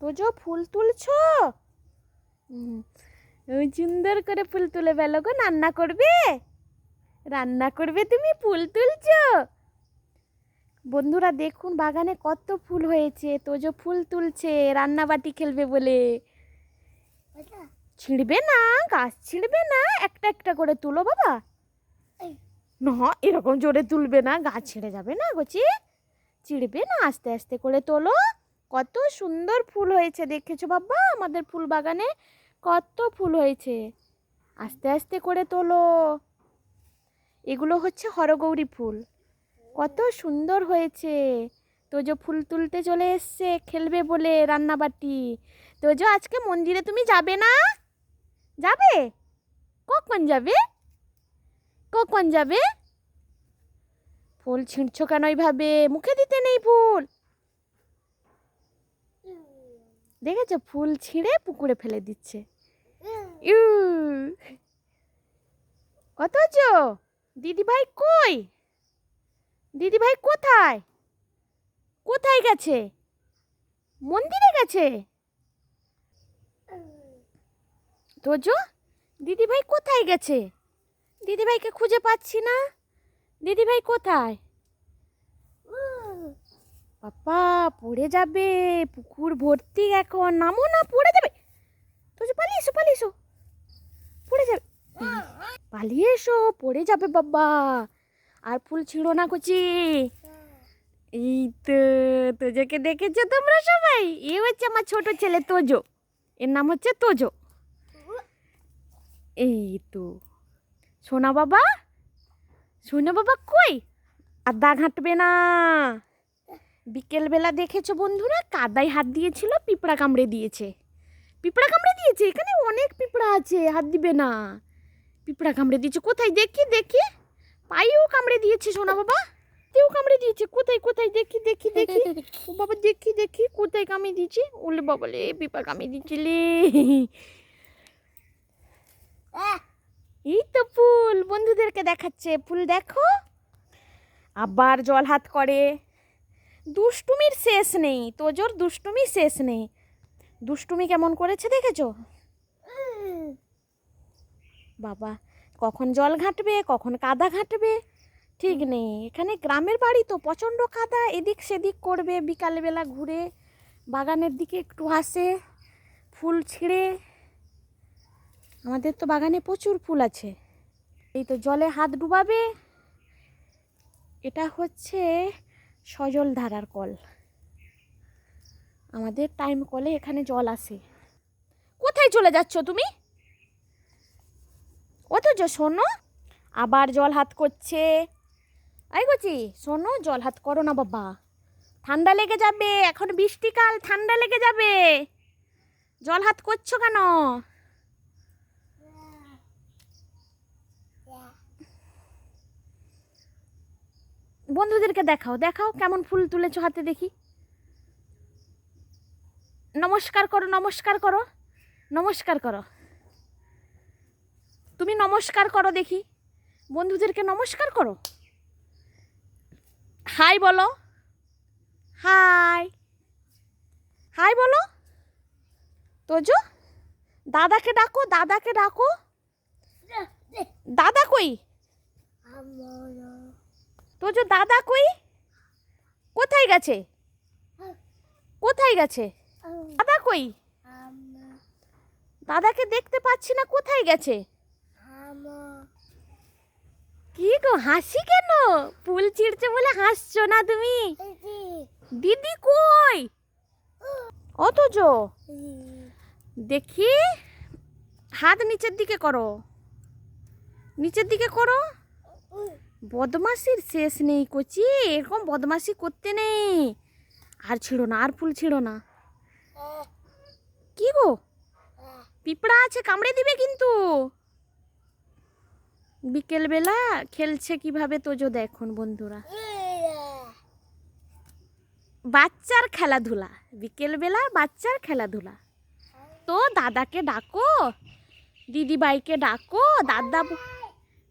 তোজো ফুল তুলছো? সুন্দর করে ফুল তুলে বেলো গো রান্না করবে? রান্না করবে তুমি ফুল তুলছো? বন্ধুরা দেখুন বাগানে কত ফুল হয়েছে তোজো ফুল তুলছে রান্নাবাটি খেলবে বলে। ছিঁড়বে না গাছ ছিঁড়বে না একটা একটা করে তুলো বাবা। না এরকম জোরে তুলবে না গাছ ছিঁড়ে যাবে না গোচি চিড়বে না আস্তে আস্তে করে তোলো। কত সুন্দর ফুল হয়েছে, দেখেছ বাবা? আমাদের ফুল বাগানে কত ফুল হয়েছে। আস্তে আস্তে করে তোলো। এগুলো হচ্ছে হরগৌরী ফুল। কত সুন্দর হয়েছে। তোজো ফুল তুলতে চলে এসছে, খেলবে বলে রান্নাবাটি। তোজো, আজকে মন্দিরে তুমি যাবে না? যাবে? কখন যাবে? কখন যাবে? ফুল ছিঁড়ছো কেন এইভাবে? মুখে দিতে নেই ফুল। দেখেছ? ফুল ছিঁড়ে পুকুরে ফেলে দিচ্ছে। ইউ। অথচ দিদি ভাই কই? দিদি ভাই কোথায়? কোথায় গেছে? মন্দিরে গেছে? তোজো দিদি ভাই কোথায় গেছে? দিদি ভাইকে খুঁজে পাচ্ছি না। দিদি ভাই কোথায়? বাবা, পড়ে যাবে, পুকুর ভর্তি এখন। নামো না, পড়ে যাবে। তোজো পালিয়ে এসো পালিয়ে এসো। পড়ে যাবে। পালিয়ে এসো, পড়ে যাবে বাবা। আর ফুল ছিঁড়ো না কচি। এই তো, তোজোকে দেখেছ তোমরা সবাই? এ হচ্ছে আমার ছোট ছেলে তোজো। এর নাম হচ্ছে তোজো। এই তো। সোনা বাবা? সোনা বাবা কই? আদা ঘাঁটবে না। বিকেলবেলা দেখেছ বন্ধুরা? কাদায় হাত দিয়েছিল, পিঁপড়া কামড়ে দিয়েছে। পিঁপড়া কামড়ে দিয়েছে? এখানে অনেক পিঁপড়া আছে, হাত দিবে না। পিঁপড়া কামড়ে দিয়েছে, কোথায়? দেখি দেখি। পায়েও কামড়ে দিয়েছে সোনা বাবা। তেও কামড়ে দিয়েছে। কোথায় কোথায়? দেখি দেখি দেখি। ও বাবা, দেখি দেখি। কোথায় কামড়ে দিয়েছে? ওলে বাবা লে, পিঁপড়া কামড়ে দিয়েছিলে এই তো ফুল। বন্ধুদেরকে দেখাচ্ছে। ফুল দেখো। আবার জল হাত করে। দুষ্টুমির শেষ নেই, তোজোর দুষ্টুমি শেষ নেই। দুষ্টুমি কেমন করেছে দেখেছ? বাবা, কখন জল ঘাঁটবে, কখন কাদা ঘাঁটবে, ঠিক নেই। এখানে গ্রামের বাড়ি তো, প্রচণ্ড কাদা, এদিক সেদিক করবে, বিকালবেলা ঘুরে, বাগানের দিকে একটু আসে, ফুল ছিঁড়ে। আমাদের তো বাগানে প্রচুর ফুল আছে। এই তো জলে হাত ডুবাবে। এটা হচ্ছে সজল ধারার কল। আমাদের টাইম কলে এখানে জল আসে কোথায় চলে যাচ্ছ তুমি? অথচ শোনো, আবার জল হাত করছে। আই গছি শোনো, জল হাত করো না বাবা। ঠান্ডা লেগে যাবে, এখন বৃষ্টিকাল, ঠান্ডা লেগে যাবে। জল হাত করছ কেন? বন্ধুদেরকে দেখাও দেখাও কেমন ফুল তুলেছো হাতে দেখি। নমস্কার করো নমস্কার করো নমস্কার করো। তুমি নমস্কার করো দেখি, বন্ধুদেরকে নমস্কার করো। হাই বলো, হাই হাই বলো। তোজো, দাদাকে ডাকো দাদাকে ডাকো। দাদা কই? তোজো দাদা কই? কোথায় গেছে? কোথায় গেছে? দাদা কই? দাদাকে দেখতে পাচ্ছি না, কোথায় গেছে? কি গো, হাসি কেন? ফুল ছিঁড়ছে বলে হাসছো না তুমি? দিদি কই? অথচ দেখি, হাত নিচের দিকে করো। নিচের দিকে করো। বদমাসির শেষ নেই কচি, এরকম বদমাসি করতে নেই। আর ছিড়ো না, আর ফুল ছিড়ো না। কি গো? পিঁপড়া আছে, কামড়ে দিবে কিন্তু। বিকেলবেলা খেলছে কীভাবে তোজো দেখুন বন্ধুরা। বাচ্চার খেলাধুলা, বিকেলবেলা বাচ্চার খেলাধুলা। তো দাদাকে ডাকো, দিদিভাইকে ডাকো, দাদা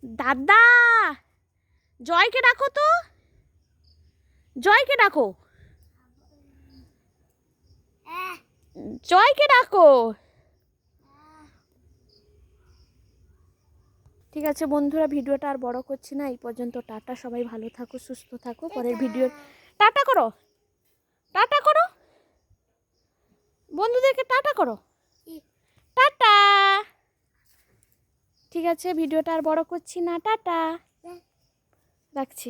দাদা! জয়কে ডাকো তো। জয়কে ডাকো। জয়কে ডাকো। ঠিক আছে বন্ধুরা ভিডিওটা আর বড় করছি না এই পর্যন্ত টাটা সবাই ভালো থাকো সুস্থ থাকো পরের ভিডিও টাটা করো। টাটা করো। বন্ধুদেরকে টাটা করো। টাটা। ঠিক আছে ভিডিওটা আর বড় করছি না টাটা। রাখছি।